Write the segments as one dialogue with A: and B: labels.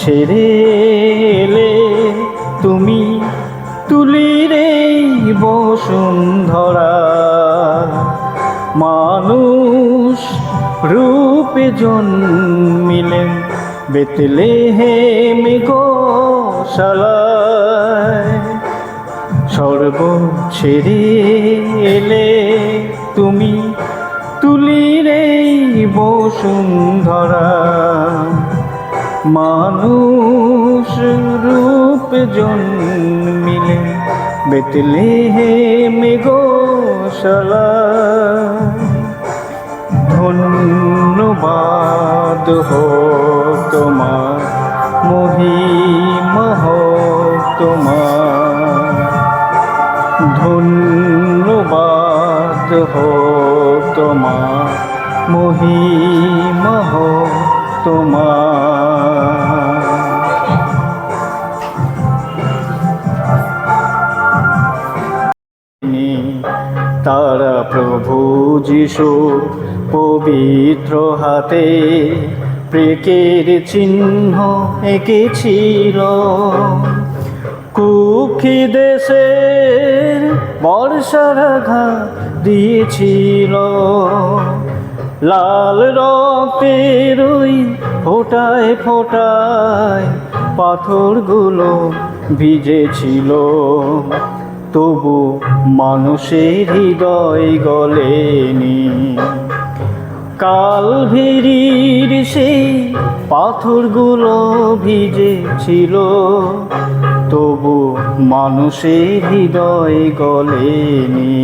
A: ছেড়ে এলে তুমি তুলিরে বসুন্ধরা। মানুষ রূপে জন্মিলেন বেতলে হেমে গোশালায় সর্ব ছেড়ে এলে তুমি তুলিরে বসুন্ধরা। মানুষ রূপ জন্মিলে বেতলে হেমে গোশালা ধন্যবাদ হো তোমার, মহিমা হো তোমার। ধন্যবাদ হো তোমার, মহিমা হো তোমার। তারা প্রভু যিশু পবিত্র হাতে প্রেকের চিহ্ন এঁকেছিল। কুক্ষি দেশের বর্ষার ঘা দিয়েছিল। লাল রক্তের ওই ফোটায় ফোটায় পাথরগুলো ভিজেছিল। তবু মানুষের হৃদয় গলেনি। কাল ভিড়ির সেই পাথরগুলো ভিজেছিল। তবু মানুষের হৃদয় গলেনি।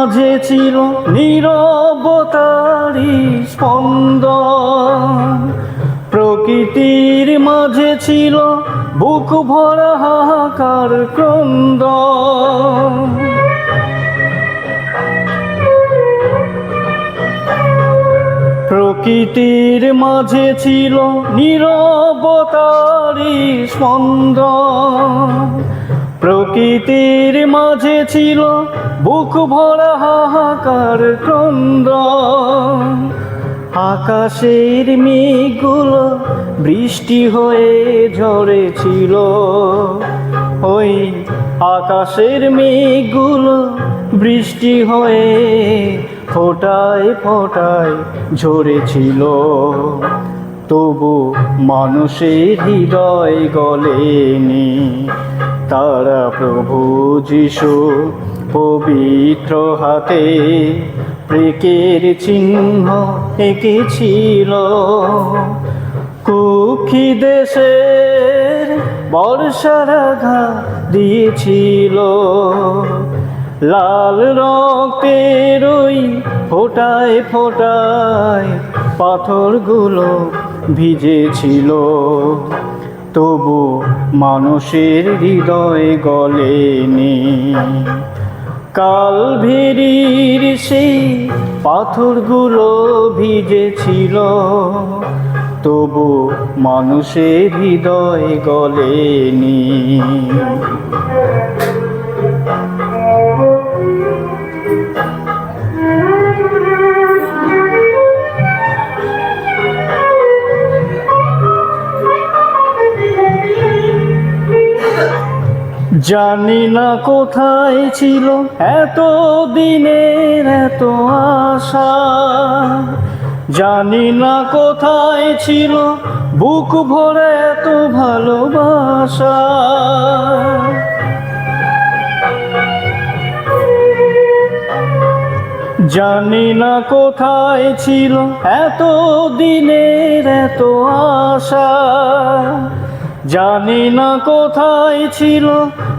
A: মাঝে ছিল নীরবতারি স্পন্দন। প্রকৃতির মাঝে ছিল বুক ভরা হাহাকার ক্রন্দন। প্রকৃতির মাঝে ছিল নীরবতারি স্পন্দন। প্রকৃতির মাঝে ছিল বুক ভরা হাহাকার ক্রন্দন আকাশের মেঘগুলো বৃষ্টি হয়ে ঝরেছিল ওই আকাশের মেঘগুলো বৃষ্টি হয়ে ফোটায় ফোটায় ঝরেছিল। তবু মানুষের হৃদয় গলেনি। তারা প্রভু যিশু পবিত্র হাতে প্রেকের চিহ্ন এঁকেছিল। কুক্ষি দেশের বর্ষার আঘাত দিয়েছিল। লাল রক্তের ওই ফোটায় ফোটায় পাথরগুলো ভিজেছিল তবু মানুষের হৃদয় গলেনি। কাল ভেরির সেই পাথরগুলো ভিজেছিল তবু মানুষের হৃদয় গলেনি। জানি না কোথায় ছিল এত দিনের এত আশা। জানি না কোথায় ছিল বুক ভরে এত ভালোবাসা। জানি না কোথায় ছিল এত দিনের এত আশা। জানি না কোথায় ছিল,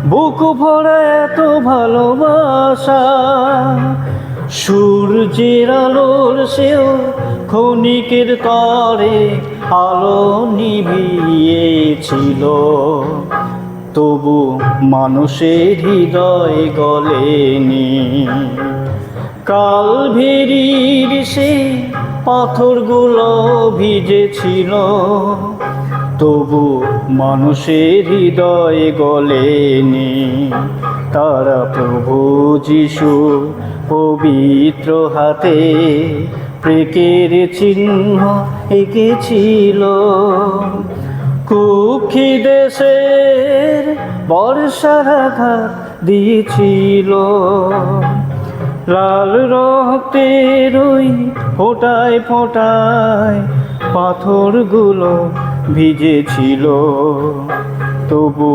A: বুক ভরা এত ভালোবাসা। সূর্যের আলোর সেও ক্ষণিকের তরে আলো নিভিয়েছিল। তবু মানুষের হৃদয় গলেনি। কাল ভেরির সে পাথরগুলো ভিজেছিল। তবু মানুষের হৃদয় গলেনি। তারা প্রভু যিশু পবিত্র হাতে প্রেকের চিহ্ন এঁকেছিল। কুক্ষি দেশের বর্ষার আঘাত দিয়েছিল। লাল রক্তের ওই ফোটায় ফোটায় পাথরগুলো ভিজেছিল। তবু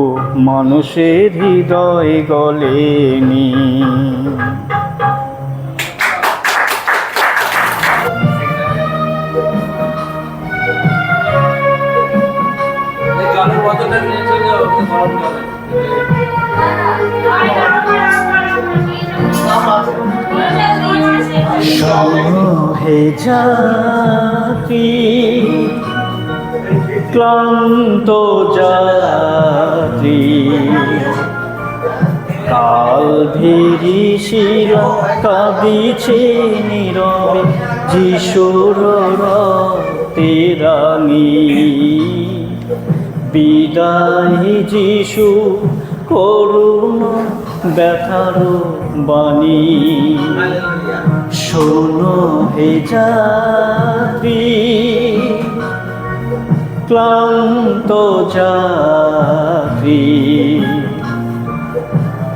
A: মানুষের হৃদয় গলেনি। সহে যাত্রী ক্লান্ত যাত্রী কাল ধীরি শিলা কাঁদিছে নীরবে, যিশুর তেরাঙি বিদায় যিশু, করুণ ব্যথার বাণী। শোনো হে যাত্রী ক্লান্ত যাত্রী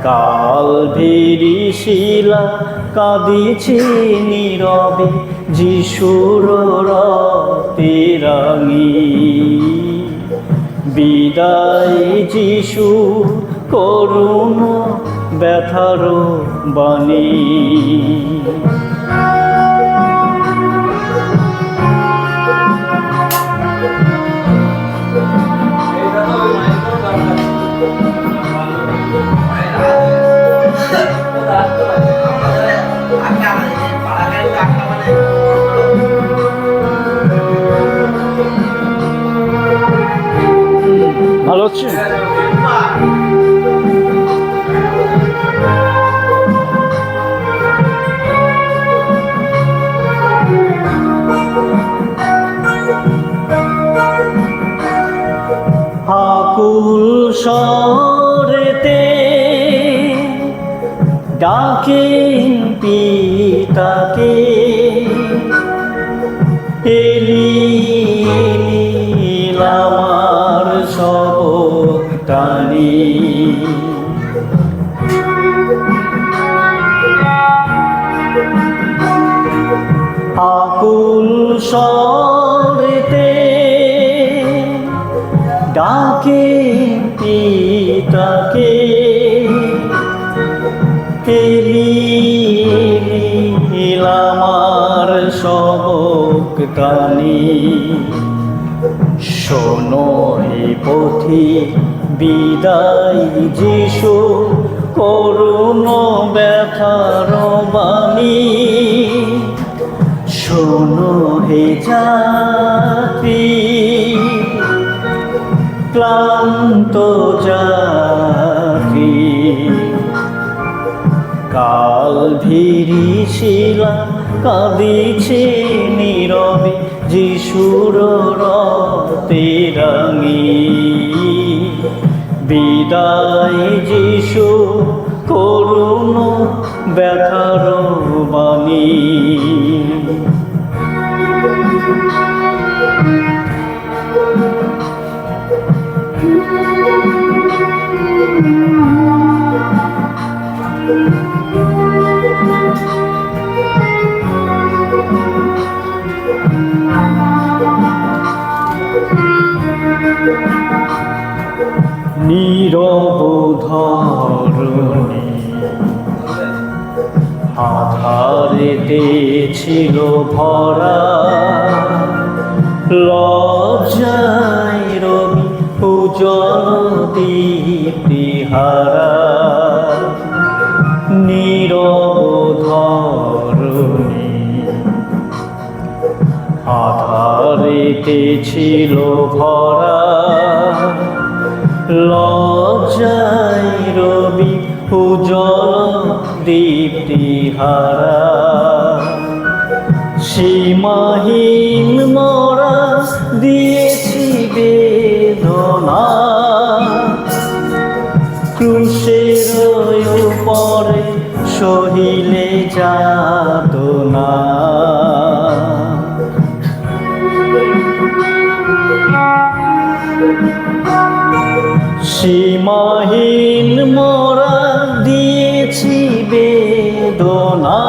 A: কাল ধীরি শিলা কাঁদিছে নীরবে যিশুর তেরাঙি বিদায় যিশু করুণ ব্যথার বাণী। সরেতে ডাকেন পিতাকে। এলি আমার সব টানি আকুল সরেতে ডাকে, পিতাকে। আমার সবক তানি শোনো হে পথি, বিদায় যিশু, করুণ ব্যথার বাণী। শোনো হে যাত্রী ক্লান্ত যাত্রী কাল ভিরি শিলা কাঁদিছে নীরবে যিশুর তেরাঙি বিদায় যিশু করুণ ব্যথার বাণী। নীরব ধরণী আধারেতে ছিল ভরা লজ্জায় রবি উজ্জ্বল দীপ্তিহারা নীরব ধরণী আধারেতে ছিল ভরা লজ্জায় রবি উজ্জ্বল দীপ্তিহারা। সীমাহীন মরা ক্রুশের উপরে সহিলে যাতনা। সীমাহীন মোরা দিয়েছি বেদনা।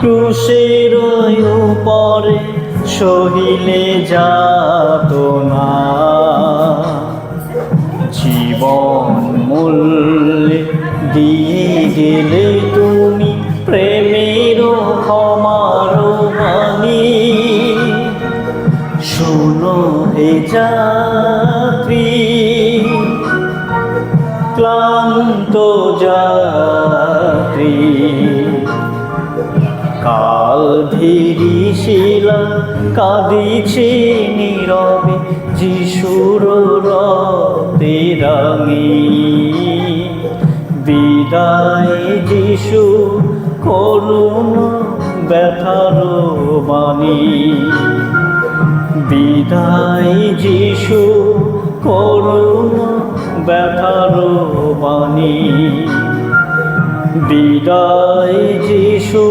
A: ক্রুশের উপরে সহিলে যাতনা। জীবন মূল্যে দিয়ে গেলে তুমি প্রেমের ক্ষমার বাণী শোনো হে যাত্রী, ক্লান্ত যাত্রী, কাল ধীরি শিলা কাঁদিছে নীরবে যিশুর রাঙি। বিদায় যিশু করুণ ব্যথার বাণী। বিদায় যিশু করুণ ব্যথার বাণী। বিদায় যিশু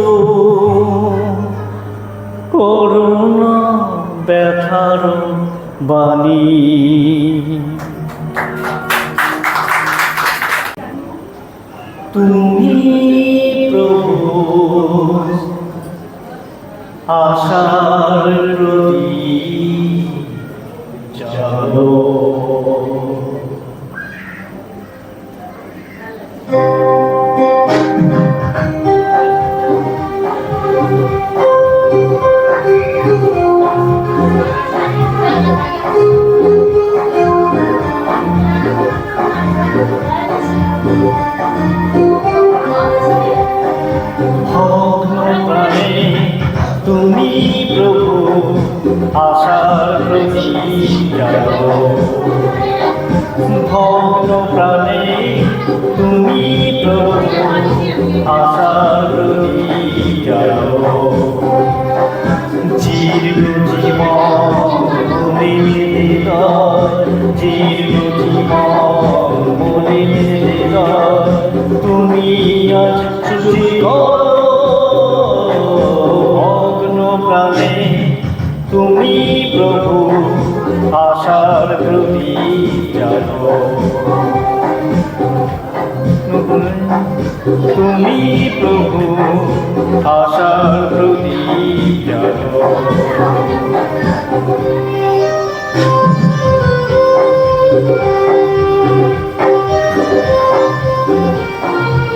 A: করুণ ব্যথার বাণী। তুমি প্রভু আশার ভগ্ন প্রাণে তুমি জালো জীর্ণ জীবন হৃদয় জীর্ণ জীবন তুমি আজ শুধু অগ্ন প্রাণে তুমি প্রভু আশার প্রতি তুমি প্রভু আশার প্রতি জানো।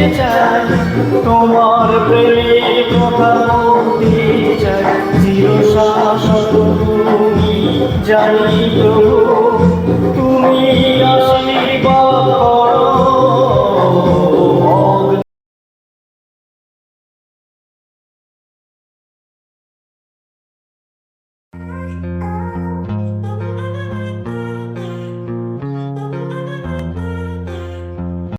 A: দিতে চাই। তোমার প্রেমে কথা বলতে চাই। চির শাসত তুমি জানি প্রভু তুমি আসলে